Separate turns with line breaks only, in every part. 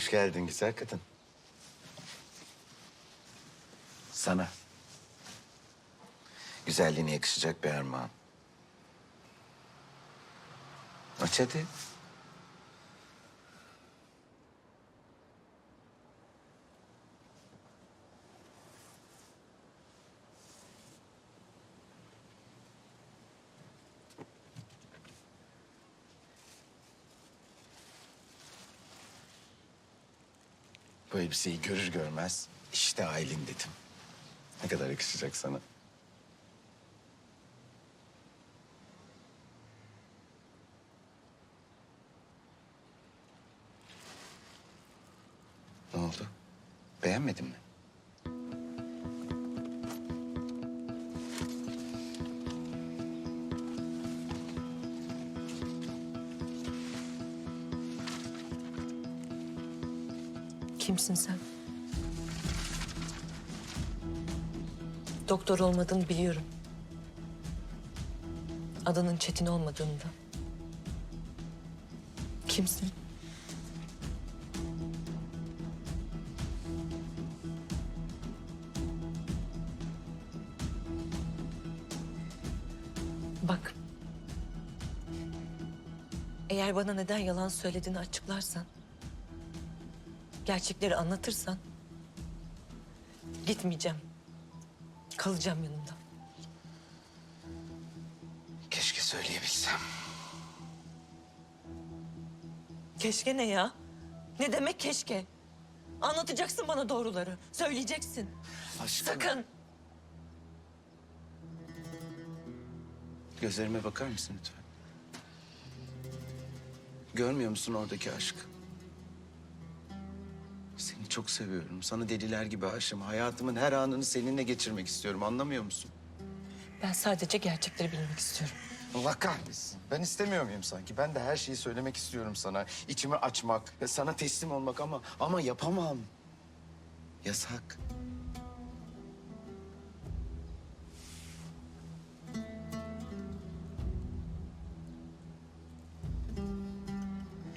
Hoş geldin güzel kadın. Sana. Güzelliğine yakışacak bir armağan. Aç hadi. Bu elbiseyi görür görmez işte Aylin dedim. Ne kadar yakışacak sana. Ne oldu? Beğenmedin mi?
Kimsin sen? Doktor olmadığını biliyorum. Adının Çetin olmadığını da. Kimsin? Bak. Eğer bana neden yalan söylediğini açıklarsan gerçekleri anlatırsan gitmeyeceğim. Kalacağım yanında.
Keşke söyleyebilsem.
Keşke ne ya? Ne demek keşke? Anlatacaksın bana doğruları. Söyleyeceksin.
Aşkım.
Sakın.
Gözlerime bakar mısın lütfen? Görmüyor musun oradaki aşkı? Çok seviyorum. Sana deliler gibi aşığım. Hayatımın her anını seninle geçirmek istiyorum. Anlamıyor musun?
Ben sadece gerçekleri bilmek istiyorum.
Allah kahretsin. Ben istemiyor muyum sanki? Ben de her şeyi söylemek istiyorum sana. İçimi açmak, ve sana teslim olmak ama ama yapamam. Yasak.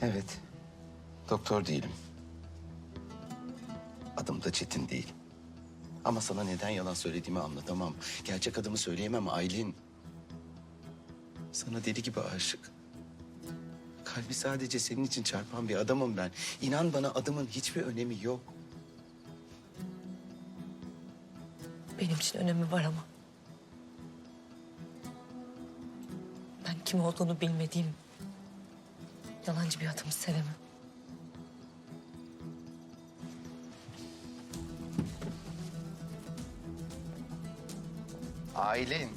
Evet. Doktor değilim. Adım da Çetin değil. Ama sana neden yalan söylediğimi anlatamam. Gerçek adımı söyleyemem Aylin. Sana deli gibi aşık. Kalbi sadece senin için çarpan bir adamım ben. İnan bana adımın hiçbir önemi yok.
Benim için önemi var ama. Ben kim olduğunu bilmediğim yalancı bir adamı sevemem.
Aylin.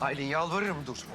Aylin yalvarırım dur.